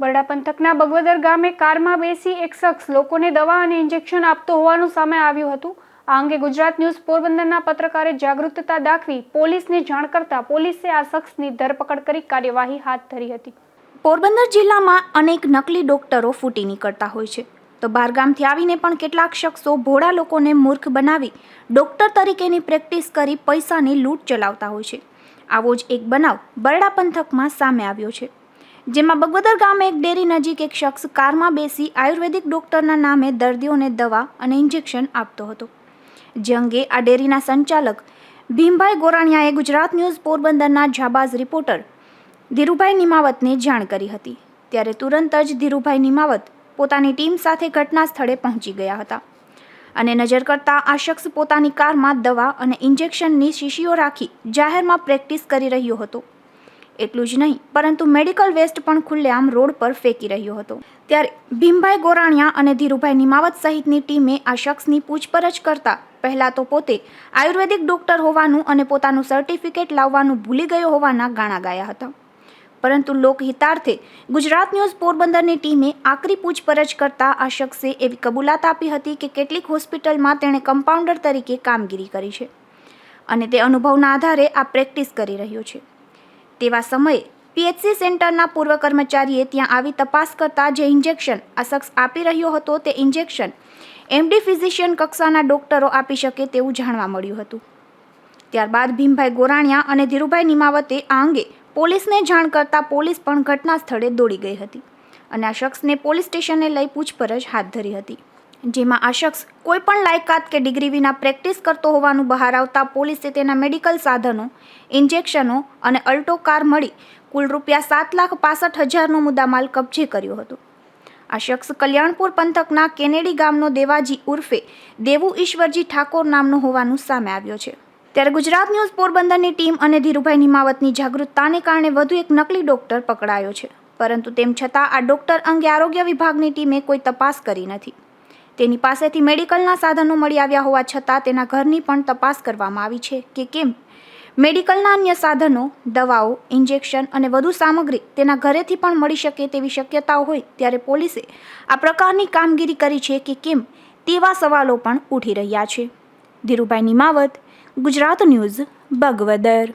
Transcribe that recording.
બરડા પંથકના બગવદર ગામે કારમાં બેસી એક શખ્સ લોકોને દવા અને ઇન્જેક્શન આપતો હોવાનું સામે આવ્યું હતું. આ અંગે ગુજરાત ન્યૂઝ પોરબંદરના પત્રકારે જાગૃતતા દાખવી પોલીસને જાણ કરતા પોલીસે આ શખ્સની ધરપકડ કરી કાર્યવાહી હાથ ધરી હતી. પોરબંદર જિલ્લામાં અનેક નકલી ડોક્ટરો ફૂટી નીકળતા હોય છે. તો બહારગામથી આવીને પણ કેટલાક શખ્સો ભોળા લોકોને મૂર્ખ બનાવી ડોક્ટર તરીકેની પ્રેક્ટિસ કરી પૈસાની લૂંટ ચલાવતા હોય છે. આવો જ એક બનાવ બરડા પંથકમાં સામે આવ્યો છે. જેમાં બગવદર ગામે એક ડેરી નજીક એક શખ્સ કારમાં બેસી આયુર્વેદિક ડોક્ટરના નામે દર્દીઓને દવા અને ઇન્જેક્શન આપતો હતો. જે અંગે આ ડેરીના સંચાલક ભીમભાઈ ગોરાણીયાએ ગુજરાત ન્યૂઝ પોરબંદરના જાબાઝ રિપોર્ટર ધીરુભાઈ નિમાવતને જાણ કરી હતી. ત્યારે તુરંત જ ધીરુભાઈ નિમાવત પોતાની ટીમ સાથે ઘટના સ્થળે પહોંચી ગયા હતા અને નજર કરતા આ શખ્સ પોતાની કારમાં દવા અને ઇન્જેક્શનની શીશીઓ રાખી જાહેરમાં પ્રેક્ટિસ કરી રહ્યો હતો. એટલું જ નહીં, પરંતુ મેડિકલ વેસ્ટ પણ ખુલ્લેઆમ રોડ પર ફેંકી રહ્યો હતો. ત્યારે ભીમભાઈ ગોરાણિયા અને ધીરુભાઈ નિમાવત સહિતની ટીમે આ શખ્સની પૂછપરછ કરતા પહેલાં તો પોતે આયુર્વેદિક ડોક્ટર હોવાનું અને પોતાનું સર્ટિફિકેટ લાવવાનું ભૂલી ગયો હોવાના ગાણા ગાયા હતા. પરંતુ લોકહિતાર્થે ગુજરાત ન્યૂઝ પોરબંદરની ટીમે આકરી પૂછપરછ કરતા આ શખ્સે એવી કબૂલાત આપી હતી કે કેટલીક હોસ્પિટલમાં તેણે કમ્પાઉન્ડર તરીકે કામગીરી કરી છે અને તે અનુભવના આધારે આ પ્રેક્ટિસ કરી રહ્યો છે. તેવા સમયે પીએચસી સેન્ટરના પૂર્વ કર્મચારીએ ત્યાં આવી તપાસ કરતા જે ઇન્જેક્શન આ શખ્સ આપી રહ્યો હતો તે ઇન્જેક્શન એમડી ફિઝિશિયન કક્ષાના ડોક્ટરો આપી શકે તેવું જાણવા મળ્યું હતું. ત્યારબાદ ભીમભાઈ ગોરાણીયા અને ધીરુભાઈ નિમાવતે આ અંગે પોલીસને જાણ કરતા પોલીસ પણ ઘટના સ્થળે દોડી ગઈ હતી અને આ શખ્સને પોલીસ સ્ટેશને લઈ પૂછપરછ હાથ ધરી હતી. જેમાં આ શખ્સ કોઈપણ લાયકાત કે ડિગ્રી વિના પ્રેક્ટિસ કરતો હોવાનું બહાર આવતા પોલીસે તેના મેડિકલ સાધનો, ઇન્જેક્શનો અને અલ્ટો કાર મળી કુલ રૂપિયા સાત લાખ પાસઠ હજારનો મુદ્દામાલ કબજે કર્યો હતો. આ શખ્સ કલ્યાણપુર પંથકના કેનેડી ગામનો દેવાજી ઉર્ફે દેવુ ઈશ્વરજી ઠાકોર નામનો હોવાનું સામે આવ્યો છે. ત્યારે ગુજરાત ન્યૂઝ પોરબંદરની ટીમ અને ધીરુભાઈ નિમાવતની જાગૃતતાને કારણે વધુ એક નકલી ડોક્ટર પકડાયો છે. પરંતુ તેમ છતાં આ ડોક્ટર અંગે આરોગ્ય વિભાગની ટીમે કોઈ તપાસ કરી નથી. તેની પાસેથી મેડિકલના સાધનો મળી આવ્યા હોવા છતાં તેના ઘરની પણ તપાસ કરવામાં આવી છે કે કેમ. મેડિકલના અન્ય સાધનો, દવાઓ, ઇન્જેક્શન અને વધુ સામગ્રી તેના ઘરેથી પણ મળી શકે તેવી શક્યતાઓ હોય ત્યારે પોલીસે આ પ્રકારની કામગીરી કરી છે કે કેમ તેવા સવાલો પણ ઉઠી રહ્યા છે. ધીરુભાઈ નિમાવત, ગુજરાત ન્યૂઝ, બગવદર.